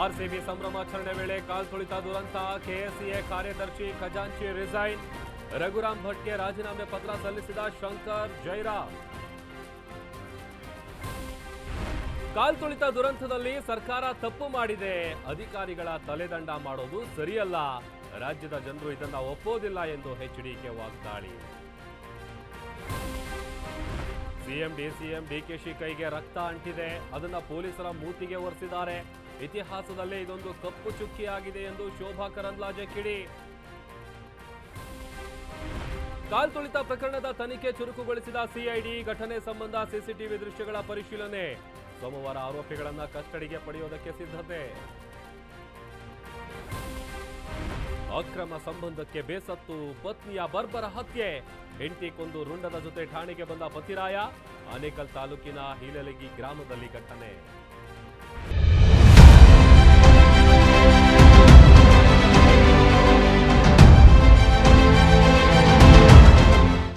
RCB ಸಂಭ್ರಮಾಚರಣೆ ವೇಳೆ ಕಾಲ್ ತುಳಿತ ದುರಂತ ಕೆಎಸ್ಸಿಎ ಕಾರ್ಯದರ್ಶಿ ಖಜಾಂಚಿ ರಿಸೈನ್, ರಘುರಾಮ್ ಭಟ್ಗೆ ರಾಜೀನಾಮೆ ಪತ್ರ ಸಲ್ಲಿಸಿದ ಶಂಕರ್ ಜೈರಾಮ್. ಕಾಲ್ ತುಳಿತ ದುರಂತದಲ್ಲಿ ಸರ್ಕಾರ ತಪ್ಪು ಮಾಡಿದೆ. ಅಧಿಕಾರಿಗಳ ತಲೆದಂಡ ಮಾಡೋದು ಸರಿಯಲ್ಲ. ರಾಜ್ಯದ ಜನರು ಇದನ್ನ ಒಪ್ಪೋದಿಲ್ಲ ಎಂದು ಎಚ್ಡಿಕೆ ವಾಗ್ದಾಳಿ. ಸಿಎಂ, ಡಿಸಿಎಂ, ಡಿಕೆಶಿ ಕೈಗೆ ರಕ್ತ ಅಂಟಿದೆ. ಅದನ್ನ ಪೊಲೀಸರ ಮೂತಿಗೆ ಒರೆಸಿದ್ದಾರೆ. ಇತಿಹಾಸದಲ್ಲೇ ಇದೊಂದು ಕಪ್ಪು ಚುಕ್ಕಿಯಾಗಿದೆ ಎಂದು ಶೋಭಾ ಕರಂದ್ಲಾಜೆ ಕಿಡಿ. ಕಾಲ್ ತುಳಿತ ಪ್ರಕರಣದ ತನಿಖೆ ಚುರುಕುಗೊಳಿಸಿದ ಸಿಐಡಿ, ಘಟನೆ ಸಂಬಂಧ ಸಿಸಿಟಿವಿ ದೃಶ್ಯಗಳ ಪರಿಶೀಲನೆ. ಸೋಮವಾರ ಆರೋಪಿಗಳನ್ನ ಕಸ್ಟಡಿಗೆ ಪಡೆಯುವುದಕ್ಕೆ ಸಿದ್ಧತೆ. ಅಕ್ರಮ ಸಂಬಂಧಕ್ಕೆ ಬೇಸತ್ತು, ಪತ್ನಿಯ ಬರ್ಬರ ಹತ್ಯೆ. ಹೆಂಡತಿ ಕೊಂದು ರುಂಡದ ಜೊತೆ ಠಾಣೆಗೆ ಬಂದ ಪತಿರಾಯ, ಆನೇಕಲ್ ತಾಲೂಕಿನ ಹೀಲಲಗಿ ಗ್ರಾಮದಲ್ಲಿ ಘಟನೆ.